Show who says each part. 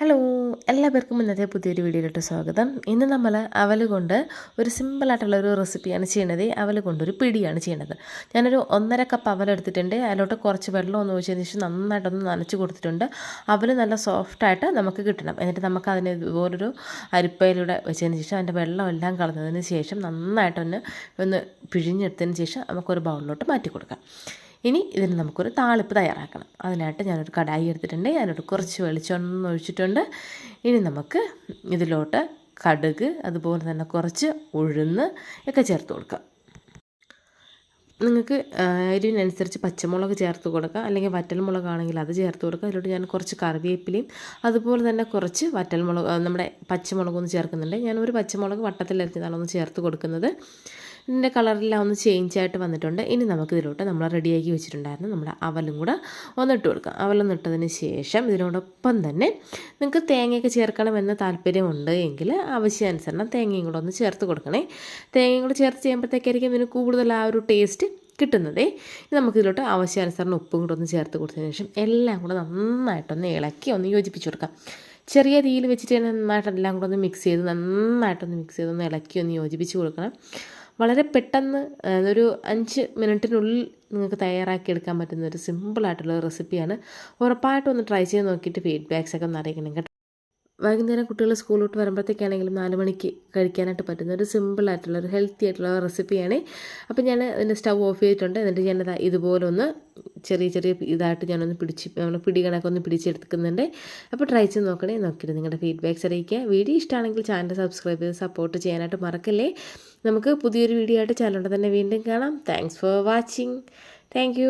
Speaker 1: Hello എല്ലാവർക്കും ഇന്നത്തെ പുതിയൊരു വീഡിയോയിലോട്ട് സ്വാഗതം. ഇന്ന് നമ്മൾ അവൽ കൊണ്ട് ഒരു സിമ്പിളായിട്ടുള്ള ഒരു റെസിപ്പിയാണ് ചെയ്യണത്. അവൽ കൊണ്ടൊരു പിടിയാണ് ചെയ്യണത്. ഞാനൊരു ഒന്നര കപ്പ് അവൽ എടുത്തിട്ടുണ്ട്. അതിലോട്ട് കുറച്ച് വെള്ളം ഒന്ന് ഒഴിച്ചതിന് ശേഷം നന്നായിട്ടൊന്ന് നനച്ച് കൊടുത്തിട്ടുണ്ട്. അവൽ നല്ല സോഫ്റ്റായിട്ട് നമുക്ക് കിട്ടണം. എന്നിട്ട് നമുക്ക് അതിന് ഇതുപോലൊരു അരിപ്പയിലൂടെ വെച്ചതിന് ശേഷം അതിന്റെ വെള്ളം എല്ലാം കളഞ്ഞതിന് ശേഷം നന്നായിട്ടൊന്ന് ഒന്ന് പിഴിഞ്ഞെടുത്തതിന് ശേഷം നമുക്കൊരു ബൗളിലോട്ട് മാറ്റി കൊടുക്കാം ഇനി ഇതിന് നമുക്കൊരു താളിപ്പ് തയ്യാറാക്കണം. അതിനായിട്ട് ഞാനൊരു കടായി എടുത്തിട്ടുണ്ട്. അതിനോട് കുറച്ച് വെളിച്ചെണ്ണ ഒഴിച്ചിട്ടുണ്ട്. ഇനി നമുക്ക് ഇതിലോട്ട് കടുക് അതുപോലെ തന്നെ കുറച്ച് ഉഴുന്ന് ഒക്കെ ചേർത്ത് കൊടുക്കാം. നിങ്ങൾക്ക് എരിവിനനുസരിച്ച് പച്ചമുളക് ചേർത്ത് കൊടുക്കുക അല്ലെങ്കിൽ വറ്റൽമുളകാണെങ്കിൽ അത് ചേർത്ത് കൊടുക്കുക അതിലോട്ട് ഞാൻ കുറച്ച് കറിവേപ്പിലയും അതുപോലെ തന്നെ കുറച്ച് വറ്റൽമുളക് നമ്മുടെ പച്ചമുളകൊന്ന് ചേർക്കുന്നുണ്ട്. ഞാൻ ഒരു പച്ചമുളക് വട്ടത്തിലരിഞ്ഞതാണ് ഒന്ന് ചേർത്ത് കൊടുക്കുന്നത്. ഇതിന്റെ കളറെല്ലാം ഒന്ന് ചേഞ്ച് ആയിട്ട് വന്നിട്ടുണ്ട്. ഇനി നമുക്ക് ഇതിലോട്ട് നമ്മൾ റെഡിയാക്കി വെച്ചിട്ടുണ്ടായിരുന്നു നമ്മുടെ അവലും കൂടെ ഒന്നിട്ട് കൊടുക്കാം. അവലം ഇട്ടതിന് ശേഷം ഇതിനോടൊപ്പം തന്നെ നിങ്ങൾക്ക് തേങ്ങയൊക്കെ ചേർക്കണമെന്ന് താല്പര്യമുണ്ട് എങ്കിൽ ആവശ്യാനുസരണം തേങ്ങയും കൂടെ ഒന്ന് ചേർത്ത് കൊടുക്കണേ. തേങ്ങയും കൂടെ ചേർത്ത് ചെയ്യുമ്പോഴത്തേക്കായിരിക്കും ഇതിന് കൂടുതൽ ആ ഒരു ടേസ്റ്റ് കിട്ടുന്നതേ. നമുക്കിതിലോട്ട് ആവശ്യാനുസരണം ഉപ്പും കൂടെ ഒന്ന് ചേർത്ത് കൊടുത്തതിന് ശേഷം എല്ലാം കൂടെ നന്നായിട്ടൊന്ന് ഇളക്കി ഒന്ന് യോജിപ്പിച്ച് കൊടുക്കാം. ചെറിയ തീയിൽ വെച്ചിട്ട് നന്നായിട്ട് എല്ലാം കൂടെ ഒന്ന് മിക്സ് ചെയ്ത് നന്നായിട്ടൊന്ന് മിക്സ് ചെയ്ത് ഒന്ന് ഇളക്കി ഒന്ന് യോജിപ്പിച്ച് കൊടുക്കണം. വളരെ പെട്ടെന്ന് ഒരു അഞ്ച് മിനിറ്റിനുള്ളിൽ നിങ്ങൾക്ക് തയ്യാറാക്കി എടുക്കാൻ പറ്റുന്ന ഒരു സിമ്പിളായിട്ടുള്ള റെസിപ്പിയാണ്. ഉറപ്പായിട്ടും ഒന്ന് ട്രൈ ചെയ്ത് നോക്കിയിട്ട് ഫീഡ്ബാക്സ് ഒക്കെ ഒന്ന് അറിയിക്കണം കേട്ടോ. വൈകുന്നേരം കുട്ടികൾ സ്കൂളിലോട്ട് വരുമ്പോഴത്തേക്കാണെങ്കിലും നാല് മണിക്ക് കഴിക്കാനായിട്ട് പറ്റുന്ന ഒരു സിമ്പിളായിട്ടുള്ള ഒരു ഹെൽത്തി ആയിട്ടുള്ള റെസിപ്പിയാണ്. അപ്പോൾ ഞാൻ അതിന്റെ സ്റ്റൗ ഓഫ് ചെയ്തിട്ടുണ്ട്. എന്നിട്ട് ഞാനത് ഇതുപോലെ ഒന്ന് ചെറിയ ചെറിയ ഇതായിട്ട് ഞാനൊന്ന് പിടിച്ച് നമ്മൾ പിടി പിടിച്ചെടുക്കുന്നുണ്ട്. അപ്പോൾ ട്രൈ ചെയ്ത് നോക്കണേ നോക്കിയിട്ട് നിങ്ങളുടെ ഫീഡ്ബാക്ക്സ് അറിയിക്കുക. വീഡിയോ ഇഷ്ടമാണെങ്കിൽ ചാനൽ സബ്സ്ക്രൈബ് ചെയ്ത് സപ്പോർട്ട് ചെയ്യാനായിട്ട് മറക്കല്ലേ? നമുക്ക് പുതിയൊരു വീഡിയോ ആയിട്ട് ചാനലോടെ തന്നെ വീണ്ടും കാണാം. Thanks for watching thank